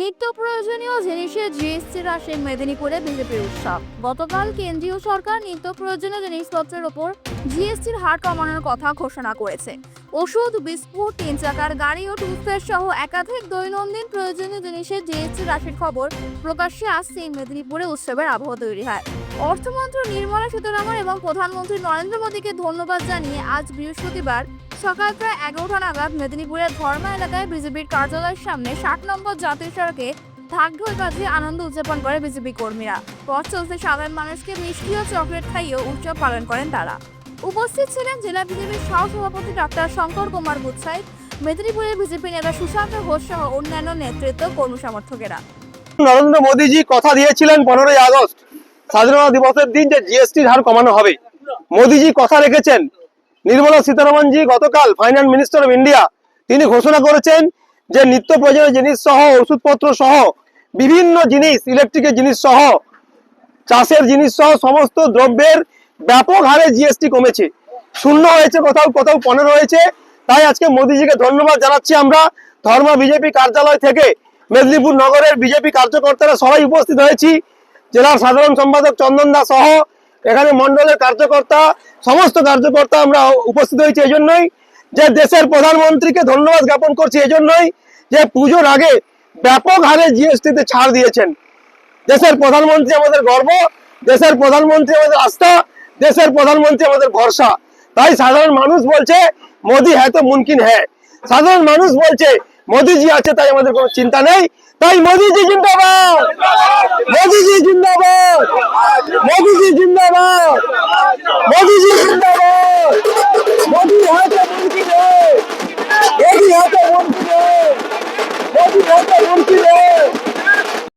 নিত্য প্রয়োজনীয় জিনিসের জিএসটি হ্রাসে মেদিনীপুরে বিজেপির উৎসব। গতকাল কেন্দ্রীয় সরকার নিত্য প্রয়োজনীয় জিনিসপত্রের ওপর জিএসটির হার কমানোর কথা ঘোষণা করেছে। ওষুধ, বিস্কুট, তিন চাকার গাড়ি ও টুথপেস্ট সহ একাধিক দৈনন্দিন প্রয়োজনীয় জিনিসের জিএসটি হ্রাসের খবর প্রকাশ্যে আসতেই মেদিনীপুরে উৎসবের আবহ তৈরি হয়। অর্থমন্ত্রী নির্মলা সীতারামন এবং প্রধানমন্ত্রী নরেন্দ্র মোদীকে ধন্যবাদ জানিয়ে আজ বৃহস্পতিবার সকাল প্রায় এগারোটা নাগাদ মেদিনীপুরের ধর্মা এলাকায় বিজেপির কার্যালয়ের সামনে ষাট নম্বর জাতীয় সড়কে ঢাক ঢোল বাজিয়ে আনন্দ উদযাপন করে বিজেপি কর্মীরা। পথ চলতে সাধারণ মানুষকে মিষ্টি ও চকলেট খাইয়েও উৎসব পালন করেন তারা। উপস্থিত ছিলেন জেলা বিজেপির সহসভাপতি ডক্টর শঙ্কর কুমার গুচ্ছাই, মেদিনীপুরের বিজেপি নেতা সুশান্ত ঘোষ সহ অন্যান্য নেতৃত্ব কর্মী সমর্থকেরা। নরেন্দ্র মোদীজি কথা দিয়েছিলেন পনেরোই আগস্ট। স্বাধীনতা দিবসের দিন যে জিএসটির হার কমানো হবে। মোদীজি কথা রেখেছেন। নির্মলা সীতারামনজি গতকাল ফাইন্যান্স মিনিস্টার অফ ইন্ডিয়া, তিনি ঘোষণা করেছেন যে নিত্য প্রয়োজনীয় জিনিস সহ, ওষুধপত্র সহ, বিভিন্ন জিনিস ইলেকট্রিকের জিনিস সহ, চাষের জিনিস সহ, সমস্ত দ্রব্যের ব্যাপক হারে জিএসটি কমেছে। শূন্য হয়েছে কোথাও কোথাও পনেরো হয়েছে। তাই আজকে মোদীজিকে ধন্যবাদ জানাচ্ছি আমরা। ধর্ম বিজেপি কার্যালয় থেকে মেদিনীপুর নগরের বিজেপি কার্যকর্তারা সবাই উপস্থিত হয়েছি। জেলার সাধারণ সম্পাদক চন্দন দাস সহ এখানে মন্ডলের কার্যকর্তা, সমস্ত কার্যকর্তা আমরা উপস্থিত হয়েছি এই জন্যই যে দেশের প্রধানমন্ত্রীকে ধন্যবাদ জ্ঞাপন করছি এই জন্যই যে পুজোর আগে ব্যাপক হারে জিএসটিতে ছাড় দিয়েছেন। দেশের প্রধানমন্ত্রী আমাদের গর্ব, দেশের প্রধানমন্ত্রী আমাদের আস্থা, দেশের প্রধানমন্ত্রী আমাদের ভরসা। তাই সাধারণ মানুষ বলছে, মোদি হ্যাঁ তো মুমকিন হ্যাঁ সাধারণ মানুষ বলছে, মোদিজি আছে তাই আমাদের কোনো চিন্তা নেই। তাই মোদিজি জিন্দাবাদ! মোদিজি জিন্দাবাদ। মোদিজি জিন্দাবাদ।